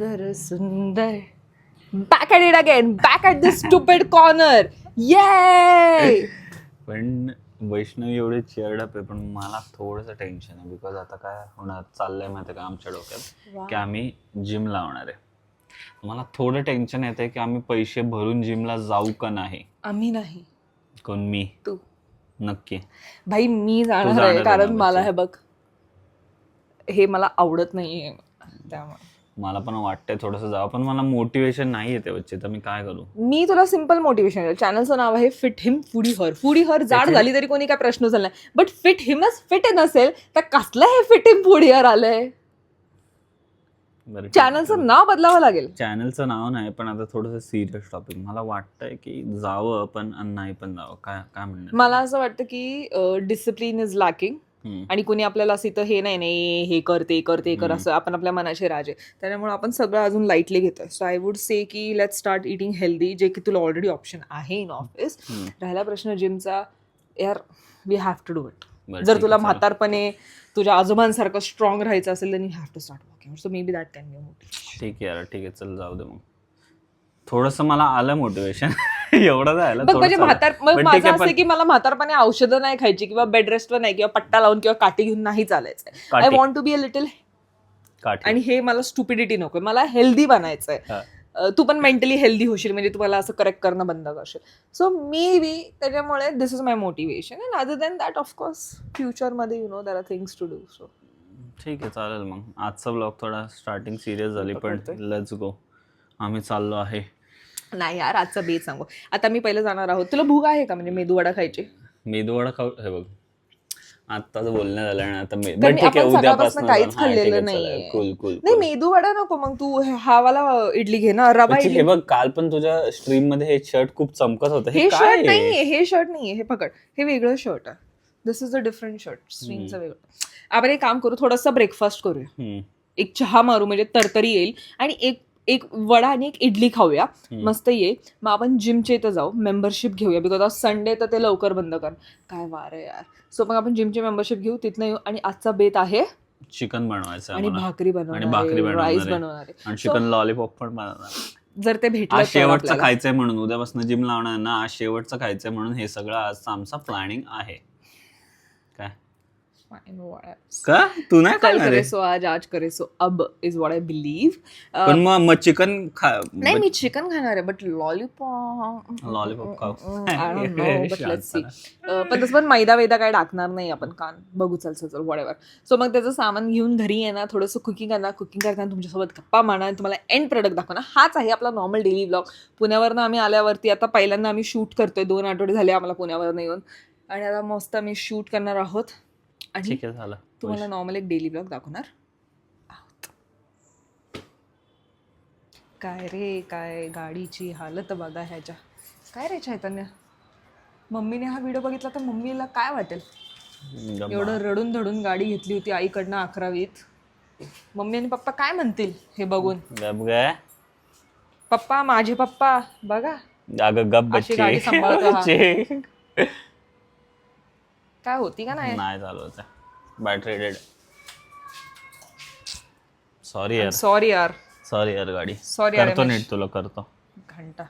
सुंदर सुंदर. Back at it again back at this stupid corner ये पण वैष्णवी एवढी चिअर्डअप आहे पण मला थोडंसं टेन्शन आहे. बिकॉज आता काय होणार? चाललंय माहिती का आमच्या डोक्यात? की आम्ही जिम लावणार आहे. मला थोडं टेन्शन येतं की आम्ही पैसे भरून जिमला जाऊ का नाही? आम्ही नाही. कोण? मी. तू. नक्की. भाई मी जाणार आहे. आहे कारण मला. हे बघ हे मला आवडत नाहीये. त्यामुळे. मला पण वाटतंय थोडंसं जावं पण मला मोटिवेशन नाही येते बच्चे तर मी काय करू? मी तुला सिंपल मोटिवेशन चॅनलचं नाव आहे fit him foodie her foodie her जाड झाली तरी कोणी काय प्रश्न झाला नाही. बट फिट हिमच फिट नसेल तर कसलं हे फिट हिम फुडी हर आलंय? चॅनलचं. नाव बदलावं लागेल. चॅनलचं नाव नाही पण आता थोडंसं सिरियस टॉपिक मला वाटतंय की जावं पण आणि नाही पण जावं. काय काय म्हणणार? मला असं वाटतं की डिसिप्लिन इज लॅकिंग. आणि कोणी आपल्याला असं इथं हे नाही नाही हे कर ते कर ते कर. असं आपण आपल्या मनाचे राजे. त्याच्यामुळे आपण सगळं अजून लाईटली घेतोय. सो आय वुड से की लेट स्टार्ट इटिंग हेल्दी जे की तुला ऑलरेडी ऑप्शन आहे इन ऑफिस. राहिला प्रश्न जिमचा. यार we have to do it जर तुला. म्हातारपणे तुझ्या आजोबांसारखं स्ट्रॉंग राहायचं असेल तर you have to start walking so maybe that can be ठीक आहे यार ठीक आहे चल जाऊ दे मग. थोडस मला आलं मोटिवेशन एवढं झालं बघ म्हणजे. म्हातार मग माझं असं आहे की मला म्हातारपणे औषधं नाही खायची किंवा बेड रेस्टवर नाही किंवा पट्टा लावून किंवा काठी घेऊन नाही चालायचं. I. Want to be a little. आणि हे मला स्टुपिडिटी नको मला हेल्दी बनायचंय. तू पण मेंटली हेल्दी होशील म्हणजे तुम्हाला असं करेक्ट करणं बंद करशील. सो मे बी त्याच्यामुळे this is my motivation and other than that of course फ्युचरमध्ये you know there are things to do so ठीक आहे चालेल मग. आजचा ब्लॉग थोडा स्टार्टिंग सिरियस झाली पण. लेट्स गो आम्ही चाललो आहे. नाही यार आजचा बेस सांगू. आता मी पहिलं जाणार आहोत. तुला भूक आहे का? म्हणजे मेदूवडा खायची? मेदूवडा खाऊ हे बघ. आत्ताच बोलणं झालं ना आता मे- कारण बरं ठीक आहे आपण उद्यापासून काहीच खाल्लेलं नाहीये. नाही मेदूवडा नको मग तू हे- वाला इडली घे ना रवा हे इडली. बघ काल पण तुझ्या स्ट्रीममध्ये हे शर्ट खूप चमकत होतं. हे हे काय शर्ट आहे? नाहीये हे शर्ट नाहीये. हे पकड. हे वेगळं शर्ट आहे. This is a different shirt स्ट्रीमचं वेगळं. आपण एक काम करू थोडंसं ब्रेकफास्ट करूया. हम्म. एक चहा मारू म्हणजे तरतरी येईल. आणि एक एक वडा आणि एक इडली खाऊया. मस्त ये. मग आपण जिमच्या इथं जाऊ. मेंबरशिप घेऊया. बिकॉज आज संडे तर ते लवकर बंद कर. काय वार आहे यार. सो मग आपण जिमची मेंबरशिप घेऊ. तिथनं येऊ. आणि आजचा बेत आहे? चिकन बनवायचं आणि. भाकरी बनवणार राईस. बनवणार आणि चिकन लॉलीपॉप पण बनवणार. जर ते भेटलं शेवटचं. खायचंय म्हणून. उद्यापासून जिम लावणार ना. आज शेवटचं खायचंय म्हणून हे सगळं आजचा आमचा प्लॅनिंग आहे. Fine, whatever. का? तू नाही कल खाणार करे आहे? सो आज आज करे सो अब इज वॉट आय बिलीव्ह पण मग मग चिकन खा नाही मी चिकन खाणार आहे बट लॉलीपॉप लॉलीपॉप खाऊ. पण तसं पण मैदा वेदा काय टाकणार नाही आपण कान. बघू चल चल चल वॉट सो मग त्याचं सामान घेऊन घरी येणार थोडंसं कुकिंग करणार. कुकिंग करताना तुमच्यासोबत गप्पा मारणार आणि तुम्हाला एंड प्रोडक्ट दाखवणार. हाच आहे आपला नॉर्मल डेली ब्लॉग पुण्यावरनं आम्ही आल्यावरती आता पहिल्यांदा आम्ही शूट करतोय. दोन आठवडे झाले आम्हाला पुण्यावरनं येऊन. आणि आता मस्त आम्ही शूट करणार आहोत. आणि ठीक आहे झालं. तुम्हाला नॉर्मल एक डेली ब्लॉग दाखवणार. आहोत. काय रे काय गाडीची हालत बघा ह्याच्या. काय रे चैतन्य? मम्मीने हा व्हिडिओ बघितला तर मम्मीला काय वाटेल. एवढं रडून धडून गाडी घेतली होती आईकडनं अकरावीत. मम्मी आणि पप्पा काय म्हणतील हे बघून? गप गे. पप्पा माझे पप्पा बघा. अगं गप अशी गाडी सांभाळतो हा. बच्चे. काय होती का नाही? नाही चालवत बॅटरी डेड सॉरी यार. सॉरी यार. सॉरी यार गाडी. Sorry यार, करतो. नीट तुला करतो. घंटा.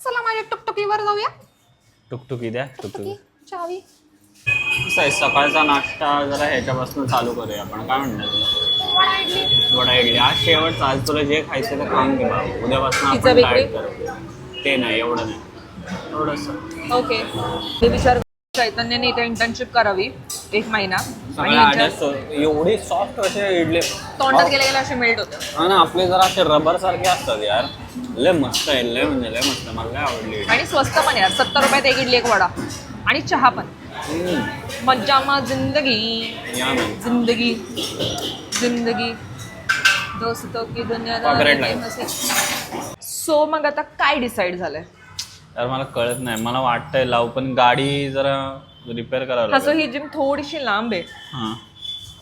चला माझ्या टुकटुकीवर जाऊया. टुकटुकी द्या टुकटुकी चावी. कसं सकाळचा नाश्ता जरा ह्याच्यापासून चालू करूया आपण. काय म्हणणार तुला? वडा इडली. आज शेवटचा आज तुला जे खायचं ते खाऊन घे बाबा उद्यापासून पिझ्झा आपण बेकरी? डाएट करू ते नाही एवढं नाही. थोडंसं ओके मी विचार चैतन्याने इथे इंटर्नशिप करावी एक महिना. आणि यांच्या एवढी सॉफ्ट असे इडली? तोंडात गेल्या गेल्या असे मेल्ट होतं. हा ना आपले जरा असे रबर सारखे असतात यार. लय मस्त आहे लय म्हणजे लय मस्त. मला लय आवडली इडली. आणि स्वस्त पण यार. सत्तर रुपयात एक इडली एक वडा. आणि चहा पण. हम्म. मज्जा मा जिंदगी. या जिंदगी. जिंदगी. दोस्तों की Copyright लागेल. दुनिया सो मग आता काय डिसाईड झालंय? यार मला कळत नाही. मला वाटतंय लाव पण गाडी जरा रिपेअर करावं असं लागेल. ही जिम थोडीशी लांब आहे. हा.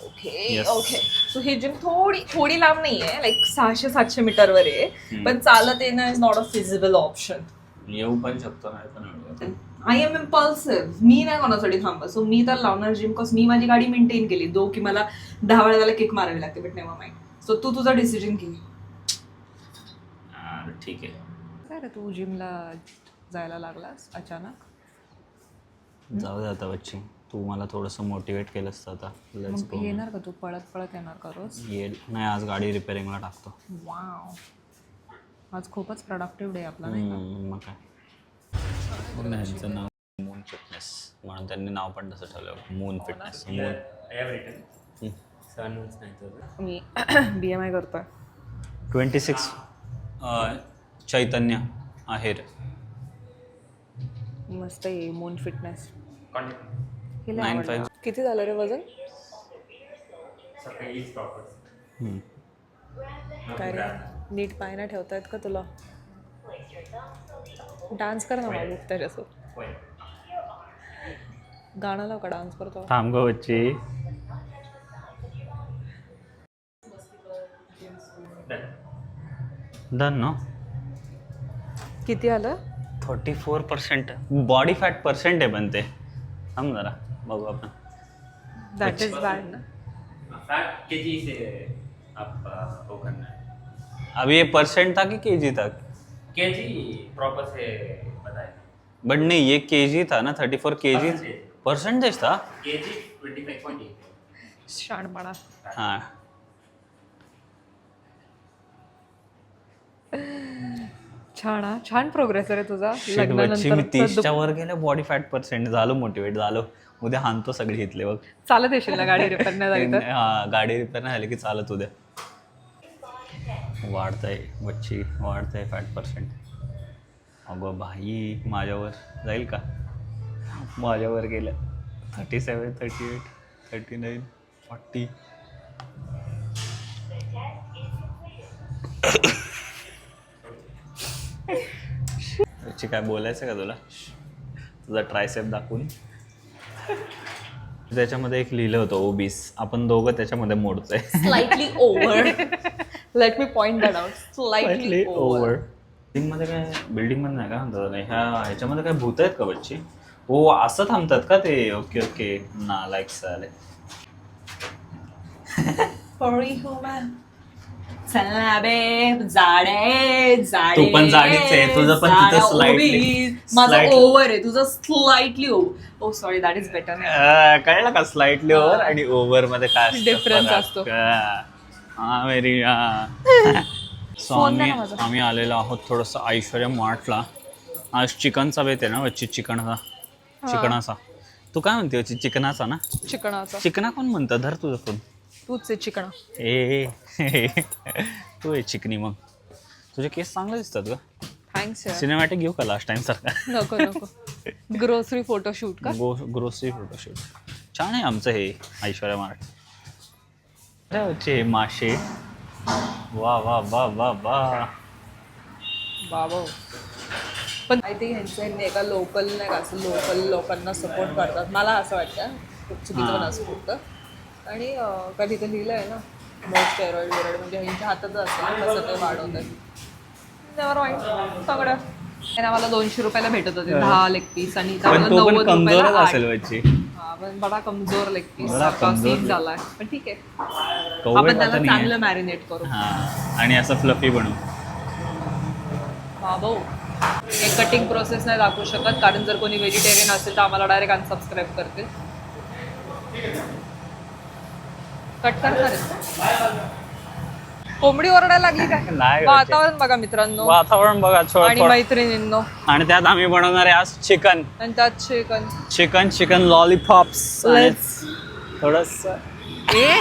Okay Yes. ओके सो ही जिम थोडी थोडी लांब नाहीये. लाईक सहाशे सातशे मीटरवर आहे. पण चालत येणं is not a feasible option येऊ पण शकतो नाही पण. आय एम इम्पल्सिव्ह मी नाही कोणासाठी थांबत. सो मी तर लावणार जिम कॉस मी माझी गाडी मेंटेन केली. दो की मला दहा वेळा त्याला किक मारावी लागते बट नेव्हर माइंड सो तू तुझा डिसिजन घे. ठीक आहे. काय रे तू जिमला जायला लागलास अचानक? जाऊ दे आता बच्ची. तू मला थोडंसं मोटिवेट केलंस तर आता. लेट्स मग येणार का तू? पळत पळत येणार का रोज? ये नाही आज गाडी रिपेअरिंगला टाकतो. वाव आज खूपच प्रोडक्टिव्ह डे आपला नाही का? हम्म, मग काय? ह्यांचं नाव मून फिटनेस म्हणून त्यांनी नाव पण तसं ठेवलं मून फिटनेस मून मी बी एम आय करतोय. ट्वेंटी सिक्स चैतन्य आहेर. मस्त आहे मून फिटनेस नाईन फाईव्ह किती झालं रे वजन? काय रे? नीट पाय ना ठेवतायत का तुला? डान्स कर ना बाबू त्याच्यासोबत गाणं लाव का डान्स करतो? थांब गो बच्ची. डन नो किती आलं? Thirty four percent. Body fat percent आहे पण ते थांब जरा बघू आपण. दॅट इज बॅड ना फैट के जी से आप आ, वो करना है. अभी ये परसेंट था कि के जी तक के जी प्रॉपर से बताए. बट नहीं ये के जी था ना thirty four K G Percentage. Percentage था? K G twenty five point eight शाणपणा हाँ। छान हा. छान प्रोग्रेस आहे रे तुझा. मी तीसच्या वर गेल्या बॉडी फॅट पर्सेंट झालो मोटिवेट झालो. उद्या हाणतो सगळे इथले बघ. चालत येशील ना गाडी रिपेअर नाही झाली तर? हा गाडी रिपेअर नाही झाली की चालत उद्या. वाढतंय बच्ची वाढतंय फॅट पर्सेंट अगं भाई माझ्यावर जाईल का? माझ्यावर गेलं thirty seven thirty eight thirty nine forty याची काय बोलायचं का तुला? तुझा ट्रायसेप दाखवून. त्याच्यामध्ये एक लिहिलं होतं ओबीस आपण दोघं त्याच्यामध्ये मोडतोय. Slightly over let me point that out slightly over बिल्डिंगमध्ये काय बिल्डिंगमध्ये नाही का? त्याला? ह्या ह्याच्यामध्ये काय भूत आहेत का बच्ची? हो असं थांबतात का ते? Okay okay. ना लाईक चालेल फरी ह्युमन चला बे जाडे जाडे तू पण जाडीच आहे. तुझं पण तिथं जाडा slightly- obese. माझं slightly. ओव्हर आहे तुझं slightly over oh sorry that is better कळलं का? स्लाइटली ओव्हर आणि ओव्हरमध्ये काय असतं Difference फरक? असतो. हा. Phone द्या आम्ही ना माझा. आम्ही आलेलो आहोत थोडस ऐश्वर्या मार्टला. आज चिकनचा बेत आहे ना बच्ची चिकनचा. चिकनाचा. तू काय म्हणते चिकनाचा ना? चिकणाचा चिकना कोण म्हणतं? धर तुझं फोन. तूच आहे चिकणा ए तू आहे चिकनी मग. तुझे केस चांगले दिसतात का थँक्स सिनेमॅटिक घेऊ का लास्ट टाइम सारखा? नको नको. ग्रोसरी फोटोशूट का? गो ग्रोसरी फोटोशूट छान आहे आमचं हे ऐश्वर्या होते हे मासे. वा वा वा वा वा. बाबा. पण आय थिंक ह्यांचं ह्यांनी एका लोकल नाही का असं लोकल लोकांना सपोर्ट करतात. मला असं वाटतं चुकीचं पण असू शकतं आणि अं, का तिथं लिहिलं आहे ना मोस्ट स्टेरॉइड विरॉइड म्हणजे ह्यांच्या हातात असेल ना कसं ते वाढवतात. नेवर माइंड सगळं. त्यांना मला दोनशे रुपयाला भेटत होते. दहा लेग पीस आणि नव्वद रुपयाला पण बडा कमजोर लेग पीस. सीन झालाय. पण ठीक आहे. आपण त्याला चांगलं. मॅरिनेट करू. आणि असं फ्लफी बनवू. बाबो. हे कटिंग प्रोसेस नाही दाखवू शकत कारण जर कोणी व्हेजिटेरियन असेल तर आम्हाला डायरेक्ट अनसबस्क्राईब करतील. कट करणार. कोंबडी ओरडायला लागली काय? नाही वातावरण बघा मित्रांनो. वातावरण बघा छोड आणि मैत्रिणींनो. आणि त्यात आम्ही बनवणार आहे आज चिकन. आणि त्यात चिकन चिकन चिकन लॉलीपॉप्स थोडस ए?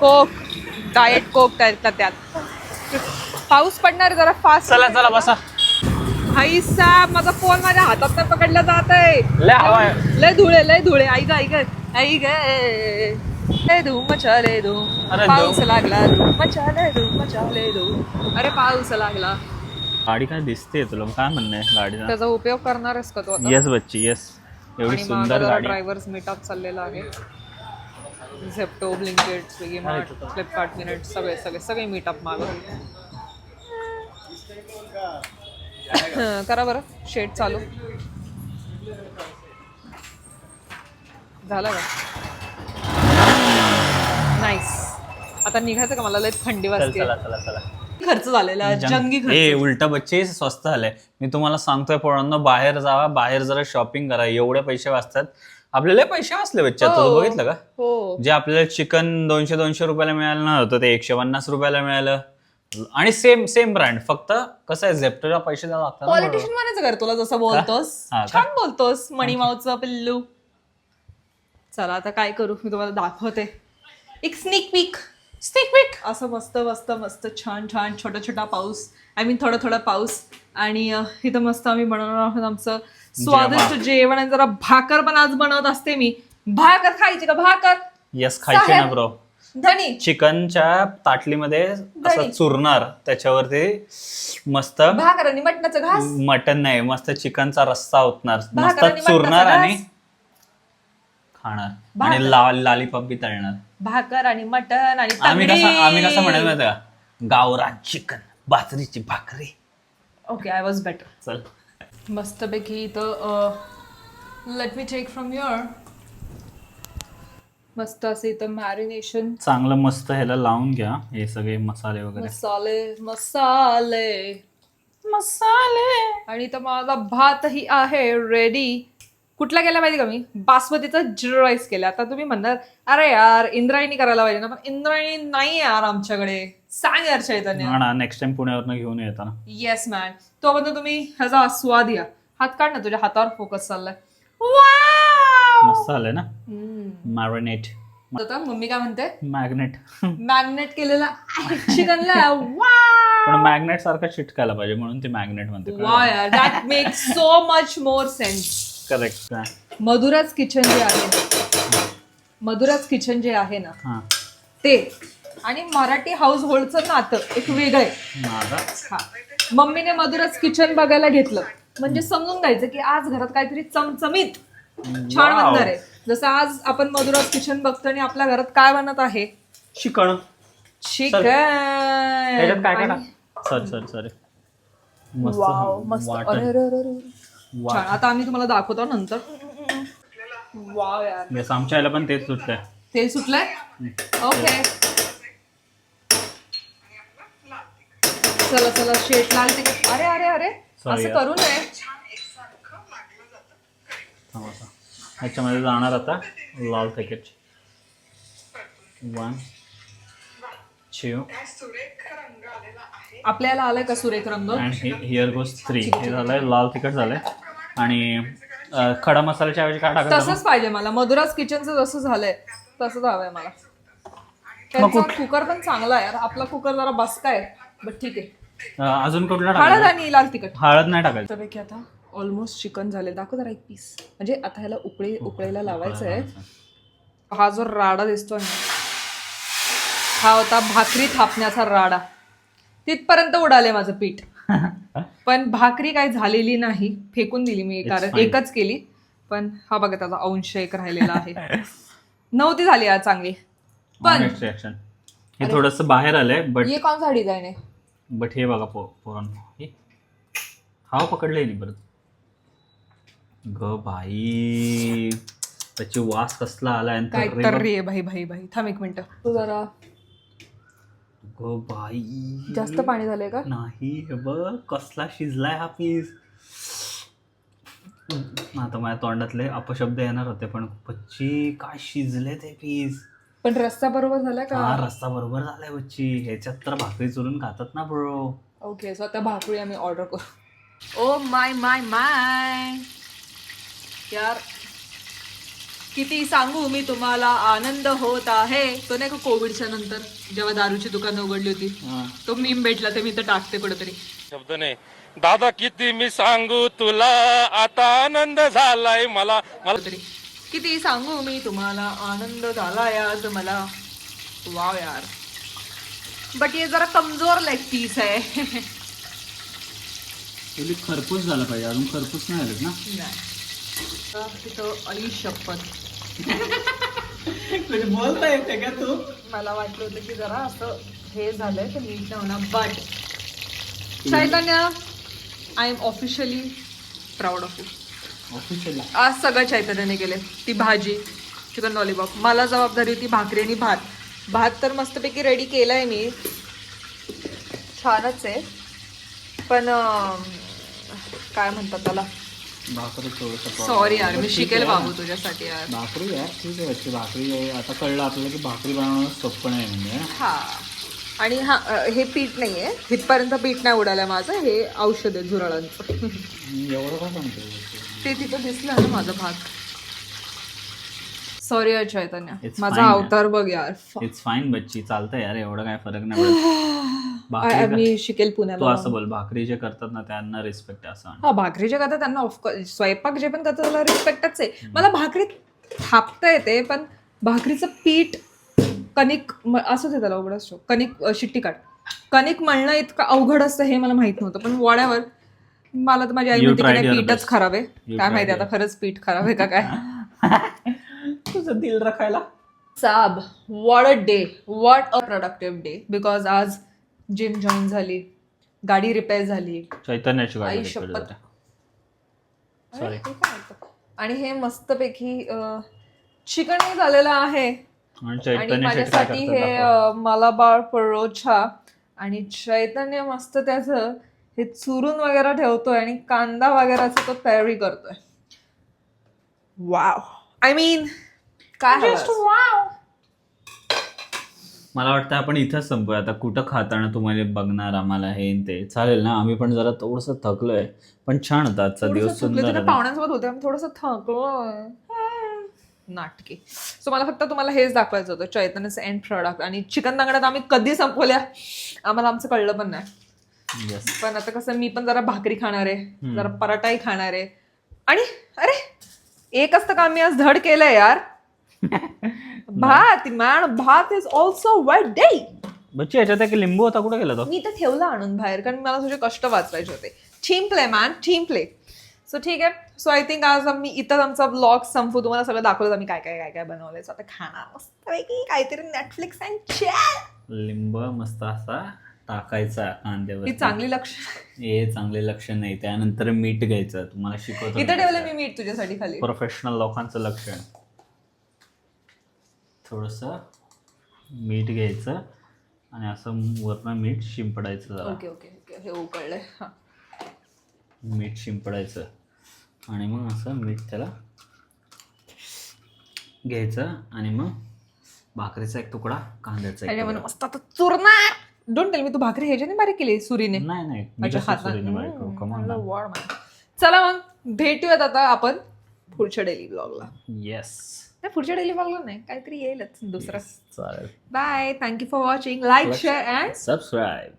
कोक. डाएट कोक त्यातला त्यात. पाऊस पडणार जरा फास्ट चला चला बसा. भाई साहेब माझा फोन माझ्या हातात नाही पकडला जात आहे लय हवा आहे. लय धुळे लय धुळे. ऐक ऐक ऐक धूम मचाले धूम अरे पाऊस धूम. लागला. धूम मचाले धूम मचाले धूम अरे पाऊस लागला. गाडी काय दिसते तुला? काय म्हणणं आहे गाडीचा त्याचा उपयोग करणारच का तो आता? येस बच्ची येस एवढी सुंदर गाडी. ड्रायव्हर्स मीटअप चाललेला आहे. झेप्टो ब्लिंकेट स्विगी मार्ट फ्लिपकार्ट मिनिट सगळे सगळे सगळे मीटअप माग. करा बरं. शेट चालू. झालं का? नाईस आता निघायचं का? मला लय थंडी चल वाजते. चला चला चला. खर्च झालेला जंगी खर्च. उलट बच्चे स्वस्त झालंय. मी तुम्हाला सांगतोय पोरांनो बाहेर जावा बाहेर जरा शॉपिंग करा. एवढे पैसे वाचतात. आपल्याला पैसे वाचले बच्चा तुझं हो. बघितलं का? हो. जे आपल्याला चिकन दोनशे दोनशे रुपयाला मिळालं नव्हतं ते एकशे पन्नास रुपयाला मिळालं. आणि सेम सेम ब्रँड फक्त कसं आहे झेप्टोला पैसे द्यावं लागतात ना बरोबर. पॉलिटिशियन म्हणायचं कर तुला जसं बोलतोस? हा का? छान बोलतोस मणिमावचं पिल्लू. चला आता काय करू? मी तुम्हाला दाखवते. एक स्निक पीक स्निक पीक असं मस्त मस्त मस्त छान छान छोटा छोटा पाऊस. आय मीन थोडा थोडा पाऊस. आणि अं, इथं मस्त आम्ही बनवणार आहोत आमचं स्वादिष्ट जेवण. आणि जरा भाकर पण आज बनवत असते मी. भाकर खायची का? भाकर. येस खायचे ना साहेब. ब्रो धनी. चिकनच्या ताटलीमध्ये असं. चुरणार. त्याच्यावरती मस्त भाकर आणि मटणाचं घास? मटन नाही मस्त चिकनचा रस्सा ओतणार. मस्त भाकर आणि चुरणार मटणाचा आणि घास. खाणार. भाकर. आणि लाल लालीपॉप बी तळणार. भाकर आणि मटण आणि आम्ही. कसं आम्ही कसं म्हणत माहिती का? गावरान चिकन बाजरीची भाकरी. ओके आय वॉज बेटर चल. मस्तपैकी इथं let me take from your मस्त असं इथं मॅरिनेशन चांगलं मस्त ह्याला लावून घ्या. हे सगळे मसाले वगैरे. मसाले मसाले. मसाले. आणि इथं माझा भातही आहे रेडी कुठला केला माहिती का मी? बासमतीचा जिरा राईस केला. आता तुम्ही म्हणणार अरे यार इंद्रायणी करायला पाहिजे ना. पण इंद्रायणी नाही यार आमच्याकडे. सांग यार चैतन्य. ना नेक्स्ट टाइम पुण्यावरनं घेऊन येताना येस मॅन तोपर्यंत तुम्ही ह्याचा स्वाद या हात काढ ना तुझ्या हातावर फोकस चाललाय! मस्त आलंय ना. मॅरिनेट मम्मी काय म्हणते? मॅग्नेट मॅग्नेट केलेला चिकनला. पण मॅग्नेट सारखं चिटकायला पाहिजे म्हणून ते मॅग्नेट म्हणते. So much more sense correct Madhuraj kitchen जे आहे ना मधुराज किचन जे आहे ना हा. ते आणि मराठी हाऊस होल्डचं नातं एक वेगळं आहे. माझा हा. मम्मीने मधुराज किचन बघायला घेतलं. म्हणजे समजून घ्यायचं की आज घरात काहीतरी चमचमीत छान Wow. बनणार आहे. जसं आज आपण मधुराज किचन बघतो आणि आपल्या घरात काय बनत आहे? शिकण चिकन. त्याच्यात काय काय टाक. सॉरी सॉरी सॉरी मस्त वाव मस्त. वाटण. अरे अरे अरे अरे. वा- छान. आता आम्ही तुम्हाला दाखवतो नंतर. वाव यार. Yes, आमच्या आईला पण तेच सुटलंय. तेल सुटलंय? ओके चला चला शेट लाल अरे अरे अरे. Sorry असं यार. करू नये. थांब आता. ह्याच्यामध्ये जाणार आता लाल तिकीट वन टू आपल्याला आलाय का सुरेख रंग? हिअर गोज थ्री हे झालंय लाल तिखट झालंय. आणि अं, खडा मसाल्याच्या ऐवजी काय टाकायचं तसंच पाहिजे मला. मधुराज किचनचं जसं झालंय तसंच हवंय मला. त्यांचा कुकर पण चांगला आहे यार. आपला कुकर जरा बसका आहे. बट ठीक आहे. अं, अजून कुठला हळद टाकायचं आणि लाल तिखट. हळद नाही टाकायचं. त्यापैकी आता ऑलमोस्ट चिकन झाले. दाखव जरा एक पीस म्हणजे आता ह्याला उकळी उकळीला लावायचं आहे. हा जो राडा दिसतोय ना हा होता भाकरी थापण्याचा राडा. तिथपर्यंत उडाले माझं पीठ. पण भाकरी काही झालेली नाही फेकून दिली मी कारण fine. एकच केली. पण हा बघा त्याचा अंश एक राहिलेला आहे. नव्हती झाली आज चांगली. पण हे थोडस बाहेर आलंय बट ये कौन सा डिझाईन आहे बट हे बघा पो पोरांनो हे. हा पकडले नाही परत. ग भाई त्याची वास कसला आलाय आणि काय तर्री तर बघ. रे भाई भाई भाई थांब एक मिनिट. तू जरा ग भाई जास्त पाणी झालंय का? नाही हे बघ कसला शिजलाय हा पीस आता माझ्या तोंडातले अपशब्द येणार होते पण बच्ची काय शिजले ते पीस पण रस्ता बरोबर झाला का? हा रस्ता बरोबर झालाय बच्ची. ह्याच्यात तर भाकरी चुरून खातात ना ब्रो ओके सो आता भाकरी आम्ही ऑर्डर करू. ओ माय माय माय यार किती सांगू मी तुम्हाला? आनंद होत आहे. तो नाही का कोविडच्या नंतर जेव्हा दारूची दुकानं उघडली होती तो मीम भेटला ते मी तर टाकते कुठेतरी. शब्द नाही. दादा किती मी सांगू तुला? आता आनंद झालाय मला. मला कुठेतरी. किती सांगू मी तुम्हाला? आनंद झाला आज मला. वाव यार. बट ये जरा कमजोर लेग पीस आहे. तुला खरपूस झालं पाहिजे. अजून खरपूस नाही आलेत ना? नाही. तर तिथं आई शपथ. बोलता येते का तू? मला वाटलं होतं की जरा असं हे झालंय तर नीट नाही होणार. But Chaitanya I am officially proud of you official आज सगळं चैतन्याने केले. ती भाजी चिकन लॉलीपॉप मला जबाबदारी होती भाकरी आणि भात. भात तर मस्तपैकी रेडी केलाय मी. छानच आहे. पण काय म्हणतात त्याला? भाकरी थोडंसं सॉरी यार मी शिकेल बाबू तुझ्यासाठी यार. भाकरी यार ठीक आहे बच्ची भाकरी आहे. आता कळलं आपल्याला की भाकरी बनवणं सोपं नाही म्हणजे. हा. आणि हा हे पीठ नाहीये. इथपर्यंत पीठ नाही उडालं माझं. हे औषध आहे झुरळांचं. एवढं काय सांगतो ते तिथं दिसलं ना माझं भात. सॉरी यार चैतन्य. It's माझा fine, अवतार बघ यार. इट्स फाईन बच्ची. चालतं यार एवढं काय फरक नाही पडत. भाकरी आ- का- मी शिकेल तू पुण्याला असं बोल भाकरी जे करतात ना त्यांना रिस्पेक्ट असं म्हण. हा भाकरीच्या करता त्यांना ऑफकोर्स स्वयंपाक जे पण करतात त्याला रिस्पेक्टच आहे. मला भाकरी थापता येते पण भाकरीचं पीठ कणिक म- असंच आहे त्याला उघडच ठेव. कणिक अ, शिट्टी काढ. कणिक मळणं इतकं अवघड असतं हे मला माहीत नव्हतं पण वड्यावर मला तर माझी आई You म्हणते की tried नाही your पीठच best. खराब आहे. You काय tried माहिती आता खरंच पीठ खराब आहे का काय? तुझं दिल राखायला साब what a day what a productive day because आज जिम जॉईन झाली गाडी रिपेअर झाली चैतन्याची गाडी आई repair शपथ. झाली. Sorry. अरे, हे काय होतं? आणि हे मस्तपैकी चिकन झालेलं आहे आणि काय माझ्यासाठी करतात हे. अ, मलाबार परोठा आणि चैतन्य मस्त त्याचं हे चुरून वगैरे ठेवतोय आणि कांदा वगैरेचा तो तयारी करतोय वाव आय मीन काय वाव मला वाटतं आपण इथंच संपूया. आता कुठं खाताना तुम्हाला बघणार आम्हाला हे न ते. चालेल ना? आम्ही पण जरा थोडस थकलोय. पण छान होता आजचा दिवस सुंदर होता. पाहुण्यांसोबत होते आम्ही थोडस थकलोय. नाटकी. सो मला फक्त तुम्हाला हेच दाखवायचं होतं चैतन्यचं एंड प्रॉडक्ट आणि चिकन दांगड्यात आम्ही कधी संपवल्या? आम्हाला आमचं कळलं पण नाही. Yes. पण आता कसं मी पण जरा भाकरी खाणार आहे जरा पराठाही खाणार आहे. आणि अरे एकच तर काम मी आज धड केलंय यार? भात मॅन भात इज ऑल्सो वेट डे बच्ची याच्यात एक लिंबू होता कुठे गेला तो? मी तर ठेवला आणून बाहेर कारण मला तुझे कष्ट वाचवायचे होते. Team play man team play so ठीक आहे. सो आय थिंक आज आम्ही इथंच आमचा ब्लॉग संपू तुम्हाला सगळं दाखवलं आम्ही काय काय काय काय बनवलंय. So आता खाणार मस्त काहीतरी नेटफ्लिक्स अँड लिंब मस्त असा टाकायचा कांद्यावर ही चांगली लक्ष हे चांगले लक्षण नाही. त्यानंतर मीठ घ्यायचं. तुम्हाला शिकवतो इथं ठेवलं मी मीठ तुझ्यासाठी खाली. प्रोफेशनल लोकांचं लक्षण. थोडस मीठ घ्यायचं आणि असं वरनं मीठ शिंपडायचं जरा. Okay okay okay. हे उकळलंय. हा. मीठ शिंपडायचं. आणि मग असं मीठ त्याला घ्यायचं आणि मग भाकरीचा एक तुकडा कांद्याचा एक त्याच्यामध्ये तुकडा. मस्त. आता चुरणार! डोंट टेल मी तू भाकरी ह्याच्याने बारीक केली सुरीने? नाही नाही. मी अच्छा कसं हात सुरीने बारीक करू? Come on ना. चला मग भेटूयात आता आपण पुढच्या डेली ब्लॉगला येस नाही पुढच्या डेली ब्लॉगला नाही काहीतरी येईलच दुसरं. चालेल. Bye thank you for watching like share and subscribe